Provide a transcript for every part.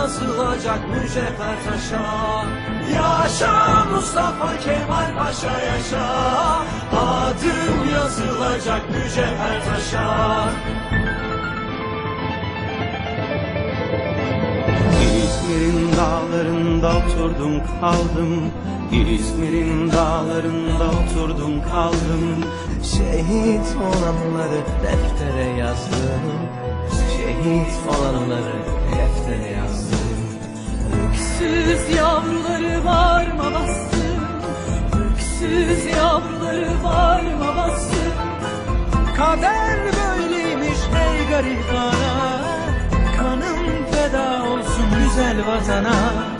yazılacak mücevher taşa. Yaşa Mustafa Kemal Paşa yaşa. Adın yazılacak mücevher taşa. İzmir'in dağlarında oturdum kaldım. İzmir'in dağlarında oturdum kaldım. Şehit olanları deftere yazdım. Şehit olanları deftere yazdım. Öksüz yavruları varma bastım. Öksüz yavruları varma bastım. Kader böyleymiş ey garip ana Kanım feda olsun güzel vatana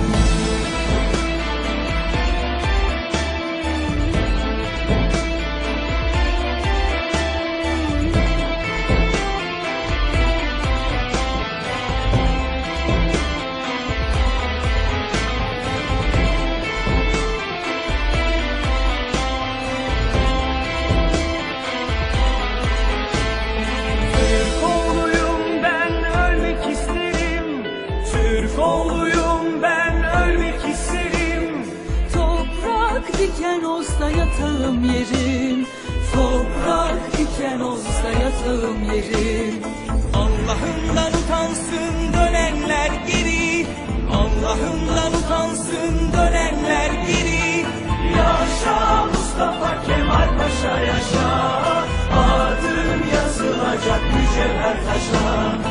Türk oğluyum ben ölmek isterim. Toprak diken olsa yatağım yerim. Toprak diken olsa yatağım yerim. Allah'ından utansın dönenler geri Allah'ından utansın dönenler geri Yaşa Mustafa Kemal Paşa yaşa. Adın yazılacak mücevher taşa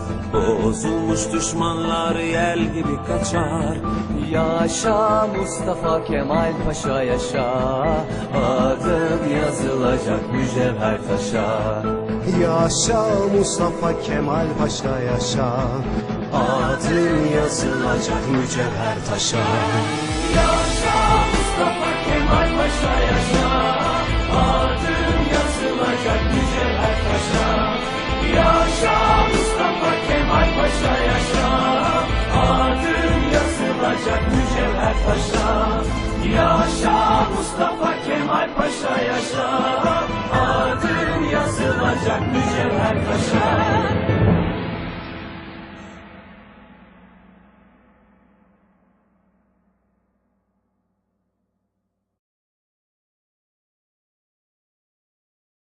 Bozulmuş düşmanlar yel gibi kaçar. Yaşa Mustafa Kemal Paşa yaşa. Adın yazılacak mücevher taşa. Yaşa Mustafa Kemal Paşa yaşa. Adın yazılacak mücevher taşa. Yaşa taşa Yaşa Mustafa Kemal Paşa yaşa. Adın yazılacak mücevher taşa